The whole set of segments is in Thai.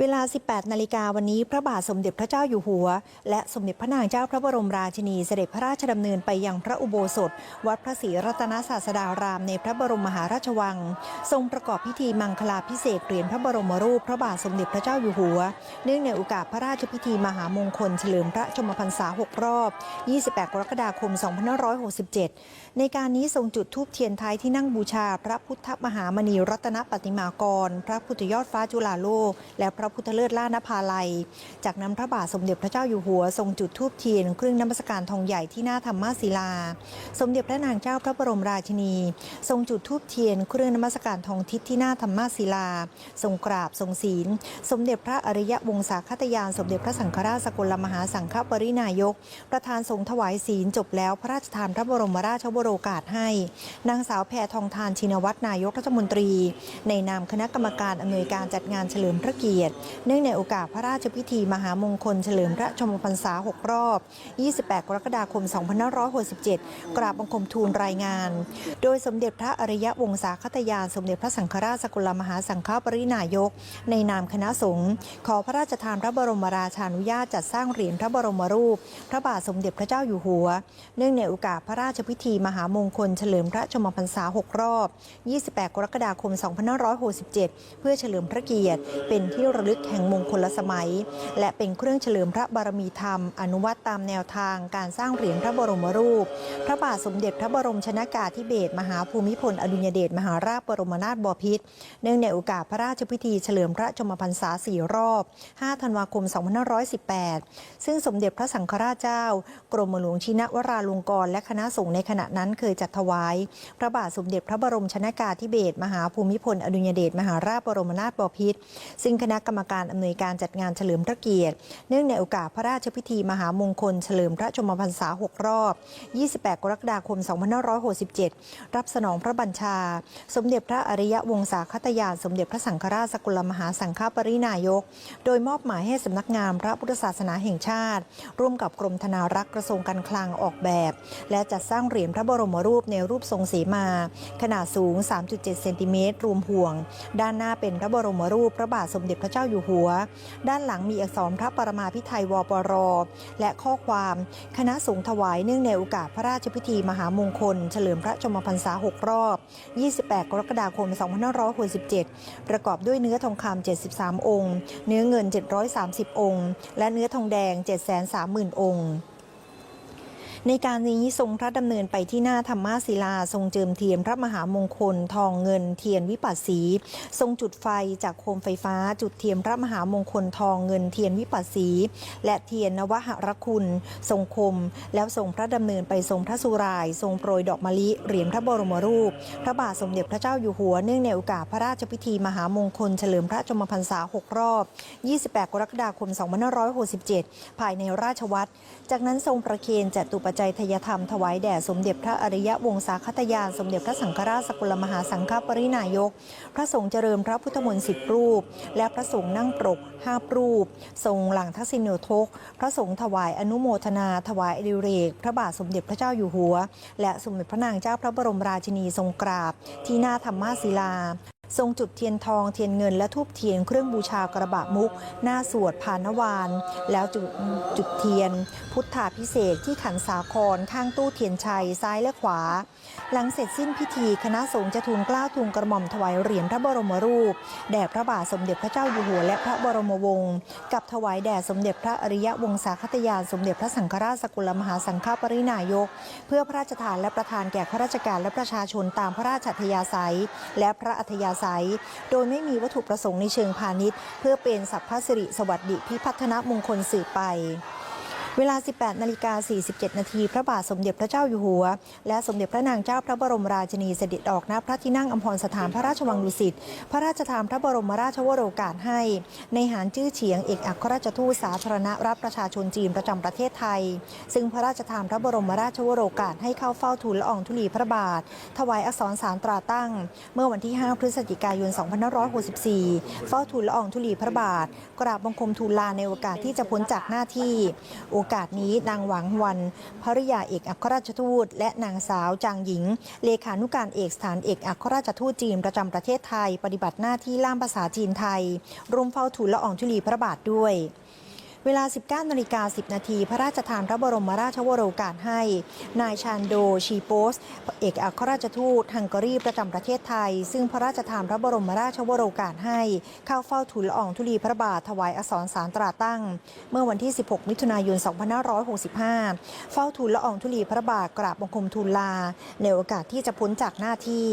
เวลา 18 นาฬิกาวันนี้พระบาทสมเด็จพระเจ้าอยู่หัว และสมเด็จพระนางเจ้าพระบรมราชินีเสด็จพระราชดำเนินไปยังพระอุโบสถ วัดพระศรีรัตนศาสดารามในพระบรมมหาราชวัง ทรงประกอบพิธีมังคลาพิเศษเหรียญพระบรมรูปพระบาทสมเด็จพระเจ้าอยู่หัว เนื่องในโอกาสพระราชพิธีมหามงคลเฉลิมพระชมพรรษา 6 รอบ 28 กรกฎาคม 2567 ในการนี้ทรงจุดธูปเทียนไทยที่นั่งบูชา พระพุทธมหามณีรัตนปฏิมากร พระพุทธยอดฟ้าจุฬาโลกและระพุทธเลิศล่านภาลัย จากนั้นพระบาทสมเด็จพระเจ้าอยู่หัวทรงจุดธูปเทียนเครื่องนมัสการทองใหญ่ที่หน้าธรรมศิลา สมเด็จพระนางเจ้าพระบรมราชินี ทรงจุดธูปเทียนเครื่องนมัสการทองทิศที่หน้าธรรมศิลา ทรงกราบทรงศีล สมเด็จพระอริยวงศาคตยาน สมเด็จพระสังฆราชสกลมหาสังฆปรินายก ประธานทรงถวายศีลจบแล้วพระราชทานพระบรมราชวโรกาสให้ นางสาวแพทองทานชินวัตรนายกรัฐมนตรี ในนามคณะกรรมการอำนวยการจัดงานเฉลิมพระเกียรติเนื่องในโอกาสพระราชพิธีมหามงคลเฉลิมพระชมพรรษา 6 รอบ 28 กรกฎาคม 2567 กราบบังคมทูลรายงาน โดยสมเด็จพระอริยวงศาคตยานสมเด็จพระสังฆราชสกลมหาสังฆปรินายก ในนามคณะสงฆ์ขอพระราชทานพระบรมราชานุญาตจัดสร้างเหรียญพระบรมรูป พระบาทสมเด็จพระเจ้าอยู่หัว เนื่องในโอกาสพระราชพิธีมหามงคลเฉลิมพระชมพรรษา 6 รอบ 28 กรกฎาคม 2567 เพื่อเฉลิมพระเกียรติเป็นที่ระลึกแห่งมงคลสมัย และเป็นเครื่องเฉลิมพระบารมีธรรม อนุวัตตามแนวทางการสร้างเหรียญพระบรมรูป พระบาทสมเด็จพระบรมชนากาธิเบศมหาภูมิพลอดุลยเดชมหาราชบรมนาถบพิตรเนื่องในโอกาสพระราชพิธีเฉลิมพระชนมพรรษาสี่รอบ 5 ธันวาคม 2518 ซึ่งสมเด็จพระสังฆราชเจ้า กรมหลวงชินวราลงกรณ์และคณะสงฆ์ในขณะนั้นเคยจัดถวาย พระบาทสมเด็จพระบรมชนากาธิเบศมหาภูมิพลอดุลยเดชมหาราชบรมนาถบพิตรซึ่งคณะกรรมการอำนวยการจัดงานเฉลิมพระเกียรติ เนื่องในโอกาสพระราชพิธีมหามงคลเฉลิมพระชมพรรษา 6 รอบ 28 กรกฎาคม 2567 รับสนองพระบัญชา สมเด็จพระอริยวงศาคตยานสมเด็จพระสังฆราชสกลมหาสังฆปรินายก โดยมอบหมายให้สำนักงานพระพุทธศาสนาแห่งชาติ ร่วมกับกรมธนารักษ์กระทรวงการคลังออกแบบ และจัดสร้างเหรียญพระบรมรูปในรูปทรงสีมา ขนาดสูง 3.7 เซนติเมตรรวมห่วง ด้านหน้าเป็นพระบรมรูปพระบาทสมเด็จพระเจ้าอยู่หัว ด้านหลังมีอักษรพระปรมาพิไทยวปร และข้อความคณะสงฆ์ถวายเนื่องในโอกาสพระราชพิธีมหามงคล เฉลิมพระชมพรรษา 6 รอบ 28 กรกฎาคม 2567 ประกอบด้วยเนื้อทองคำ73 องค์ เนื้อเงิน 730 องค์ และเนื้อทองแดง 730,000 องค์ ในการนี้ทรงพระดำเนินไปที่หน้าธรรมศิลา ทรงเจิมเทียนพระมหามงคล ทองเงินเทียนวิปัสสี ทรงจุดไฟจากโคมไฟฟ้า จุดเทียนพระมหามงคลทองเงินเทียนวิปัสสี และเทียนนวหรคุณ ทรงคม แล้วทรงพระดำเนินไปทรงพระสุราย ทรงโปรยดอกมะลิเหรียญพระบรมรูป พระบาทสมเด็จพระเจ้าอยู่หัวเนื่องในโอกาสพระราชพิธีมหามงคลเฉลิมพระชนมพรรษา 6 รอบ 28 กรกฎาคม 2567 ภายในราชวัตรจากนั้นทรงประเคนจตุปจจัยทยธรรมถวายแด่สมเด็จพระอริยวงศาคตยาน สมเด็จพระสังฆราชสกลมหาสังฆปรินายก พระสงฆ์เจริญพระพุทธมนต์สิบรูป และพระสงฆ์นั่งปรกห้ารูป ทรงหลังทักษิณโนทก พระสงฆ์ถวายอนุโมทนา ถวายอดิเรก พระบาทสมเด็จพระเจ้าอยู่หัว และสมเด็จพระนางเจ้าพระบรมราชินีทรงกราบ ที่หน้าธรรมศิลา ทรงจุดเทียนทองเทียนเงินและทูบเทียนเครื่องบูชากระบะมุก หน้าสวดพานวาน แล้วจุดจุดเทียน พุทธาพิเศษที่ขันสาครข้างตู้เทียนชัยซ้ายและขวา หลังเสร็จสิ้นพิธีคณะสงฆ์จะทูลกล้าทูลกระหม่อมถวายเหรียญพระบรมรูปแด่พระบาทสมเด็จพระเจ้าอยู่หัวและพระบรมวงศ์กับถวายแด่สมเด็จพระอริยวงศาคตยานสมเด็จพระสังฆราชสกุลมหาสังฆปรินายก เพื่อพระราชทานและประทานแก่ข้าราชการและประชาชนตามพระราชอัธยาศัย และพระอัธยาศัย โดยไม่มีวัตถุประสงค์ในเชิงพาณิชย์ เพื่อเป็นสัพพสิริสวัสดิพิพัฒนมงคลสืบไป เวลา 18 นาฬิกา 47 นาที พระบาทสมเด็จพระเจ้าอยู่หัว และสมเด็จพระนางเจ้าพระบรมราชินีเสด็จออกณพระที่นั่งอัมพรสถานพระราชวังดุสิต พระราชทานพระบรมราชวโรกาสให้ ในหารจื้อเฉียงเอกอัครราชทูตสาธารณรัฐประชาชนจีนประจำประเทศไทย ซึ่งพระราชทานพระบรมราชวโรกาสให้เข้าเฝ้าทูลละอองธุลีพระบาท ถวายอักษรสารตราตั้ง เมื่อวันที่ 5 พฤศจิกายน 2564 เฝ้าทูลละอองธุลีพระบาท กราบบังคมทูลลาในโอกาสที่จะพ้นจากหน้าที่โออกาสนี้นางหวังวันภริยาเอกอัครราชทูต และนางสาวจางหญิง เลขานุการเอกสถานเอกอัครราชทูตจีนประจำประเทศไทย ปฏิบัติหน้าที่ล่ามภาษาจีนไทยร่วมเฝ้าทูลละอองธุลีพระบาทด้วย เวลา 19นาฬิกา10 นาที พระราชทานพระบรมราชวโรกาสให้ นายชานโดชีโปส เอกอัครราชทูตฮังการีประจำประเทศไทย ซึ่งพระราชทานพระบรมราชวโรกาสให้ เข้าเฝ้าทูลละอองธุลีพระบาทถวายอักษรสารตราตั้ง เมื่อวันที่ 16 มิถุนายน 2565 เฝ้าทูลละอองธุลีพระบาทกราบบังคมทูลลา ในโอกาสที่จะพ้นจากหน้าที่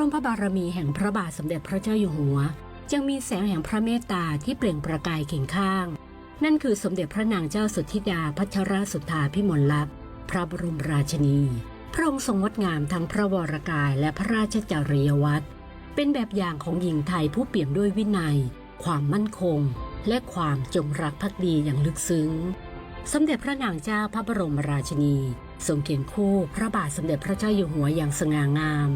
ร่มพระบารมีแห่งพระบาทสมเด็จพระเจ้าอยู่หัว ยังมีแสงแห่งพระเมตตาที่เปล่งประกายเคียงข้าง นั่นคือสมเด็จพระนางเจ้าสุทธิดาพัชรสุธาพิมลลักษณ์พระบรมราชินี พระองค์ทรงงดงามทั้งพระวรกายและพระราชจริยวัตรเป็นแบบอย่างของหญิงไทยผู้เปี่ยมด้วยวินัย ความมั่นคง และความจงรักภักดีอย่างลึกซึ้ง สมเด็จพระนางเจ้าพระบรมราชินีทรงเขียนคู่พระบาทสมเด็จพระเจ้าอยู่หัวอย่างสง่างาม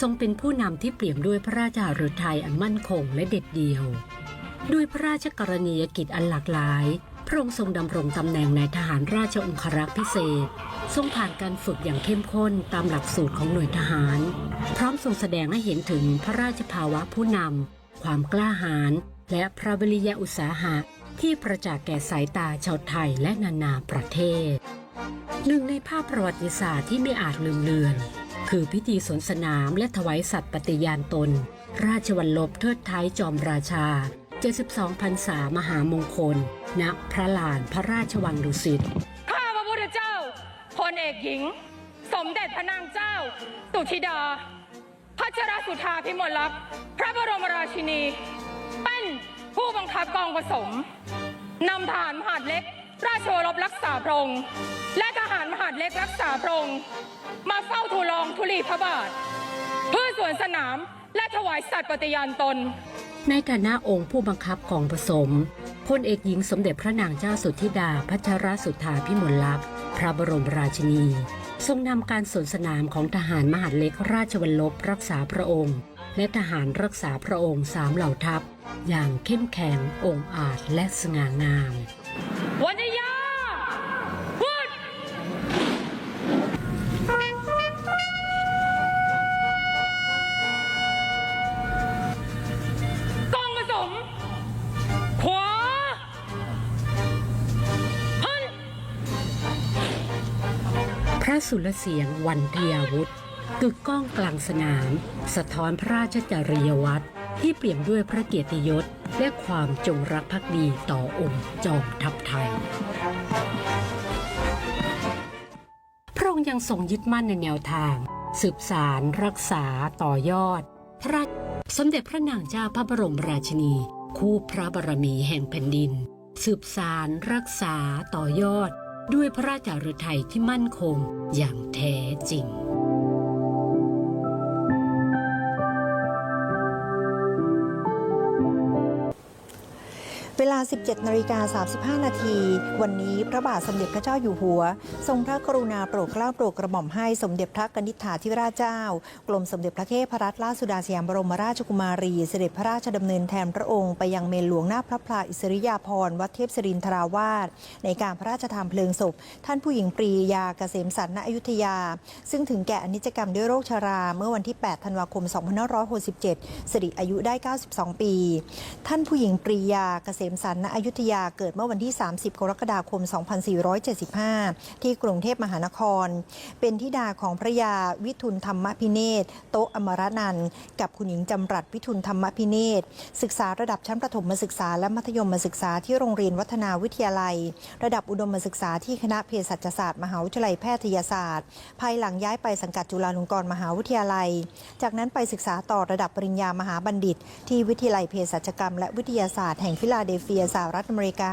ทรงเป็นผู้นำที่เปี่ยมด้วยพระราชาฤทัยอันมั่นคงและเด็ดเดี่ยว ด้วยพระราชกรณียกิจอันหลากหลาย พระองค์ทรงดำรงตำแหน่งในทหารราชองครักษ์พิเศษ ทรงผ่านการฝึกอย่างเข้มข้นตามหลักสูตรของหน่วยทหาร พร้อมทรงแสดงให้เห็นถึงพระราชภาวะผู้นำความกล้าหาญและพระวิริยะอุตสาหะที่ประจักษ์แก่สายตาชาวไทยและนานาประเทศ หนึ่งในภาพประวัติศาสตร์ที่ไม่อาจลืมเลือน คือพิธีสวนสนามและถวายสัตย์ปฏิญาณตน ราชวัลลบเทิดไทยจอมราชา 72พรรษามหามงคล ณ พระลานพระราชวังดุสิต ข้าพระพุทธเจ้า พลเอกหญิง สมเด็จพระนางเจ้า สุธิดา พัชรสุธาพิมลลักษณ์พระบรมราชินี เป็นผู้บังคับกองผสมนำทารมหาดเล็ก ราชโอรบรักษาพระองค์และทหารมหาดเล็กรักษาพระองค์มาเฝ้าทูลองธุลีพระบาท เพื่อสวนสนามและถวายสัตย์ปฏิญาณตน ในฐานะองค์ผู้บังคับกองผสมพลเอกหญิงสมเด็จพระนางเจ้าสุธิดาพัชรสุธาพิมลลักษณ์พระบรมราชินี ทรงนำการสวนสนามของทหารมหาดเล็กราชวัลลบรักษาพระองค์ และทหารรักษาพระองค์สามเหล่าทัพ อย่างเข้มแข็งองอาจและสง่างาม วันยาพูดกองผสม ขวาหันพระสุรเสียงวันเทียวุธกึกก้องกลางสนาม สะท้อนพระราชจริยวัตร ที่เปี่ยมด้วยพระเกียรติยศ และความจงรักภักดีต่อองค์จอมทัพไทย พระองค์ยังทรงยึดมั่นในแนวทาง สืบสารรักษาต่อยอด พระสมเด็จพระนางเจ้าพระบรมราชินี คู่พระบารมีแห่งแผ่นดิน สืบสารรักษาต่อยอด ด้วยพระราชาฤทัยที่มั่นคงอย่างแท้จริง ลา 17นาฬิกา35 นาที วันนี้พระบาทสมเด็จพระเจ้าอยู่หัว ทรงพระกรุณาโปรดเกล้าโปรดกระหม่อมให้สมเด็จพระกนิษฐาธิราชเจ้า กรมสมเด็จพระเทพรัตนราชสุดาสยามบรมราชกุมารี เสด็จพระราชดำเนินแทนพระองค์ไปยังเมนหลวงหน้าพระพลาอิสริยาภรณ์วัดเทพศรินทราวาสในการพระราชทานเพลิงศพ ท่านผู้หญิงปรียาเกษมสันต์ณอยุธยา ซึ่งถึงแก่อนิจกรรมด้วยโรคชราเมื่อวันที่ 8 ธันวาคม 2567สิริอายุได้ 92 ปี ท่านผู้หญิงปรียาเกษมสันณอยุธยาเกิดเมื่อวันที่ 30 กรกฎาคม 2475 ที่กรุงเทพมหานคร เป็นธิดาของพระยาวิทุลธรรมพิเนศโตอมรนันกับคุณหญิงจำรัดวิทุลธรรมพิเนศศึกษาระดับชั้นประถมศึกษาและมัธยมศึกษาที่โรงเรียนวัฒนาวิทยาลัย ระดับอุดมศึกษาที่คณะเภสัชศาสตร์ มหาวิทยาลัยแพทยศาสตร์ ภายหลังย้ายไปสังกัดจุฬาลงกรณ์มหาวิทยาลัย จากนั้นไปศึกษาต่อระดับปริญญามหาบัณฑิต ที่วิทยาลัยเภสัชกรรมและวิทยาศาสตร์แห่งฟิลาเดลเฟียสหรัฐอเมริกา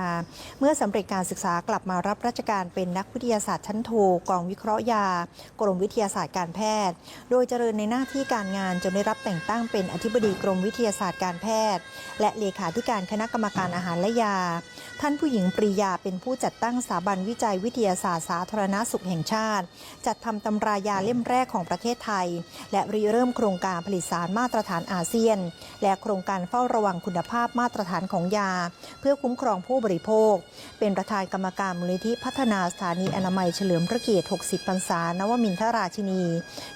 เมื่อสำเร็จการศึกษากลับมารับราชการเป็นนักวิทยาศาสตร์ชั้นโทกองวิเคราะห์ยา กรมวิทยาศาสตร์การแพทย์ โดยเจริญในหน้าที่การงานจนได้รับแต่งตั้งเป็นอธิบดีกรมวิทยาศาสตร์การแพทย์ และเลขาธิการคณะกรรมการอาหารและยา ท่านผู้หญิงปรียาเป็นผู้จัดตั้งสถาบันวิจัยวิทยาศาสตร์สาธารณสุขแห่งชาติ จัดทำตำรายาเล่มแรกของประเทศไทย และริเริ่มโครงการผลิตสารมาตรฐานอาเซียน และโครงการเฝ้าระวังคุณภาพมาตรฐานของยาเพื่อคุ้มครองผู้บริโภค เป็นประธานกรรมการมูลนิธิพัฒนาสถานีอนามัยเฉลิมพระเกียรติ 60 พรรษา นวมินทราชินี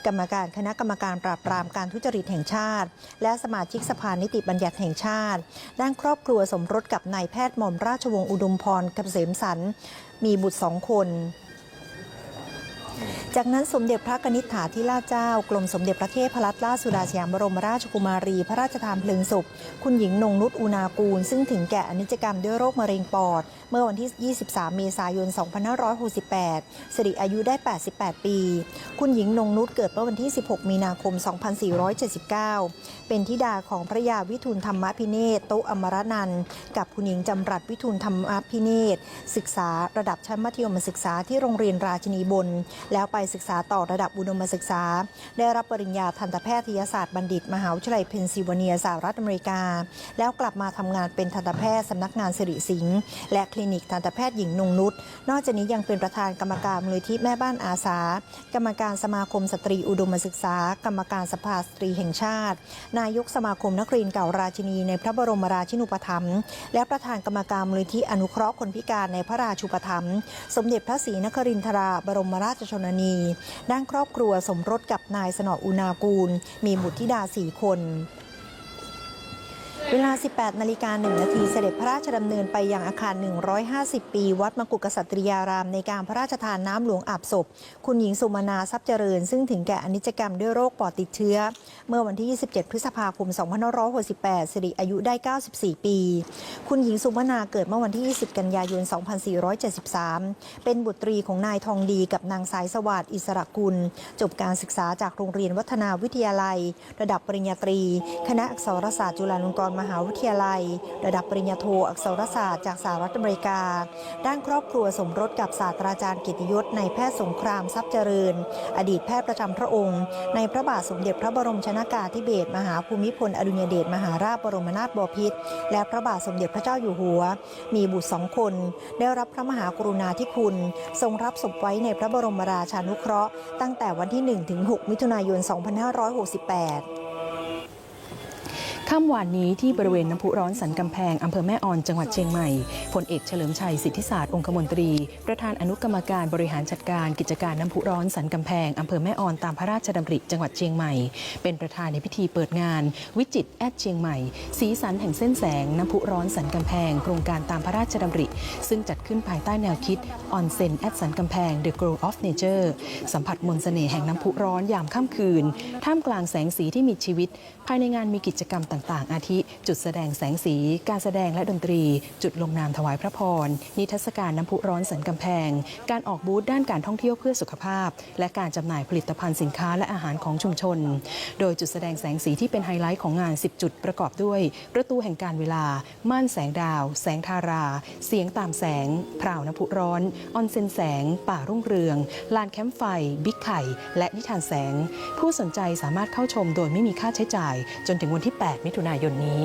กรรมการคณะกรรมการปราบปรามการทุจริตแห่งชาติ และสมาชิกสภานิติบัญญัติแห่งชาติ ด้านครอบครัวสมรสกับนายแพทย์หม่อมราชวงศ์อุดมพรเกษมสัน มีบุตรสองคน จากนั้นสมเด็จพระกนิษฐาธิราชเจ้า กรมสมเด็จพระเทพรัตนราชสุดาสยามบรมราชกุมารี พระราชทานเพลิงศพ คุณหญิงนงนุชอุณากูล ซึ่งถึงแก่อนิจกรรมด้วยโรคมะเร็งปอด เมื่อวันที่ 23 เมษายน 2568 สิริอายุได้ 88 ปี คุณหญิงนงนุชเกิดเมื่อวันที่ 16 มีนาคม 2479 เป็นธิดาของพระยาวิทูลธรรมพิเนศโตอมรนันกับคุณหญิงจำรัดวิทูลธรรมพิเนศศึกษาระดับชั้นมัธยมศึกษาที่โรงเรียนราชินีบนแล้วไปศึกษาต่อระดับอุดมศึกษา ได้รับปริญญาทันตแพทยศาสตร์บัณฑิต มหาวิทยาลัยเพนซิลเวเนียสหรัฐอเมริกา แล้วกลับมาทำงานเป็นทันตแพทย์สำนักงานสิริสิงห์และคลินิกทันตแพทย์หญิงนงนุชนอกจากนี้ยังเป็นประธานกรรมการมูลนิธิแม่บ้านอาสา กรรมการสมาคมสตรีอุดมศึกษา กรรมการสภาสตรีแห่งชาติ นายกสมาคมนักเรียนเก่าราชินีในพระบรมราชินูปถัมภ์และประธานกรรมการมูลนิธิอนุเคราะห์คนพิการในพระราชูปถัมภ์สมเด็จพระศรีนครินทราบรมราชชนนี ด้านครอบครัวสมรสกับนายสนออุณากูล มีบุตรธิดาสี่คน เวลา 18 นาฬิกา 1 นาที เสด็จพระราชดำเนินไปยังอาคาร 150 ปี วัดมกุกษัตริยาราม ในการพระราชทานน้ำหลวงอาบศพ คุณหญิงสุมนาทรัพย์เจริญ ซึ่งถึงแก่อนิจกรรมด้วยโรคปอดติดเชื้อ เมื่อวันที่ 27 พฤษภาคม 2568 สิริอายุได้ 94 ปี คุณหญิงสุมนาเกิดเมื่อวันที่ 20 กันยายน 2473 เป็นบุตรีของนายทองดีกับนางสายสวัสดิ์อิสระกุล จบการศึกษาจากโรงเรียนวัฒนาวิทยาลัย ระดับปริญญาตรี คณะอักษรศาสตร์จุฬาลงกรณ์มหาวิทยาลัย ระดับปริญญาโทอักษรศาสตร์จากสหรัฐอเมริกา ด้านครอบครัวสมรสกับศาสตราจารย์กียรติยศในแพทย์สงครามทรัพย์เจริญ อดีตแพทย์ประจำพระองค์ ในพระบาทสมเด็จพระบรมชนากาธิเบศรมหาภูมิพลอดุลยเดชมหาราชบรมนาถบพิตรและพระบาทสมเด็จพระเจ้าอยู่หัว มีบุตรสองคน ได้รับพระมหากรุณาธิคุณ ทรงรับศพไว้ในพระบรมราชานุเคราะห์ตั้งแต่วันที่ 1 ถึง 6 มิถุนายน 2568 ค่ำวานนี้ที่บริเวณน้ำพุร้อนสันกำแพงอำเภอแม่ออนจังหวัดเชียงใหม่พลเอกเฉลิมชัยสิทธิศาสตร์องคมนตรี ประธานอนุกรรมการบริหารจัดการกิจการน้ำพุร้อนสันกำแพงอำเภอแม่ออนตามพระราชดำริจังหวัดเชียงใหม่ เป็นประธานในพิธีเปิดงาน วิจิตแอดเชียงใหม่ สีสันแห่งเส้นแสงน้ำพุร้อนสันกำแพง โครงการตามพระราชดำริ ซึ่งจัดขึ้นภายใต้แนวคิดออนเซนแอดสันกำแพง The Grow of Nature สัมผัสมนต์เสน่ห์แห่งน้ำพุร้อนยามค่ำคืน ท่ามกลางแสงสีที่มีชีวิต ภายในงานมีกิจกรรมต่างๆ อาทิ จุดแสดงแสงสี การแสดงและดนตรี จุดลงนามถวายพระพร นิทรรศการน้ำพุร้อนสันกำแพง การออกบูธด้านการท่องเที่ยวเพื่อสุขภาพ และการจำหน่ายผลิตภัณฑ์สินค้าและอาหารของชุมชน โดยจุดแสดงแสงสีที่เป็นไฮไลท์ของงาน 10 จุดประกอบด้วย ประตูแห่งการเวลา ม่านแสงดาว แสงทารา เสียงตามแสงพราวน้ำพุร้อน ออนเซนแสง ป่ารุ่งเรือง ลานแคมป์ไฟ บิ๊กไข่ และนิทานแสง ผู้สนใจสามารถเข้าชมโดยไม่มีค่าใช้จ่าย จนถึงวันที่ 8มิถุนายนนี้